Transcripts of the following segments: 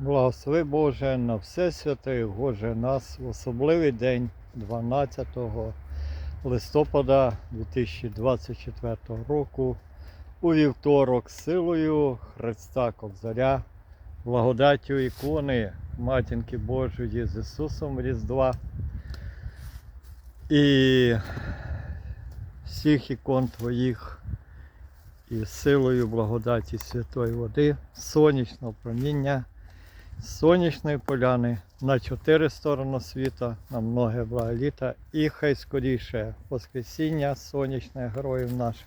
Благослови Боже на все святе, Боже нас в особливий день 12 листопада 2024 року у вівторок силою Христа Кобзаря, благодаттю ікони Матінки Божої з Ісусом Різдва і всіх ікон Твоїх і силою благодаті святої води, сонячного проміння сонячної поляни на чотири сторони світа, на многе благоліта, і хай скоріше Воскресіння сонячне героїв наших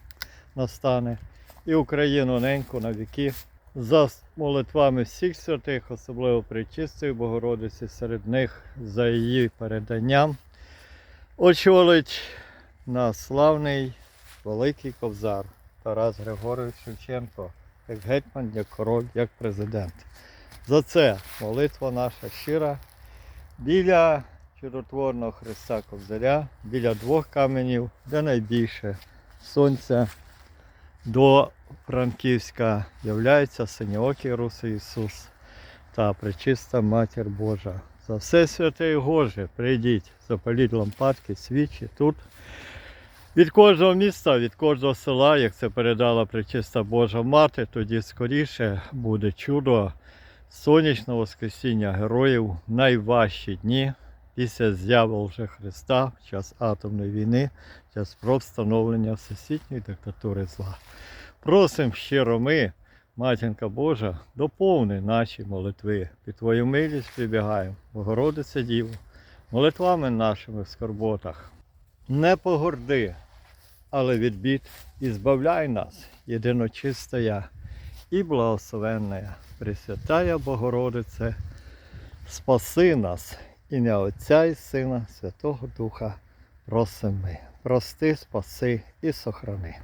настане, і Україну неньку на віки. За молитвами всіх святих, особливо Пречистої Богородиці, серед них за її переданням, очолить на славний великий ковзар Тарас Григорович Шевченко, як гетьман, як король, як президент. За це молитва наша щира біля чудотворного Христа Кобзаря, біля двох каменів, де найбільше сонця до Франківська являється синьоокий Русий Ісус та пречиста Матір Божа. За все святе і Боже, прийдіть, запаліть лампадки, свічі тут. Від кожного міста, від кожного села, як це передала пречиста Божа Мати, тоді скоріше буде чудо сонячного Воскресіння героїв найважчі дні після з'яви вже Христа в час атомної війни, в час спроб встановлення всесвітньої диктатури зла. Просимо щиро ми, Матінка Божа, доповни наші молитви. Під Твою милість прибігаємо, Богородице Діво, молитвами нашими в скорботах. Не погорди, але від бід і збавляй нас, єдиночистая і благословенна Пресвятая Богородице, спаси нас, ім'я Отця і Сина, Святого Духа, просимо ми. Прости, спаси і сохрани.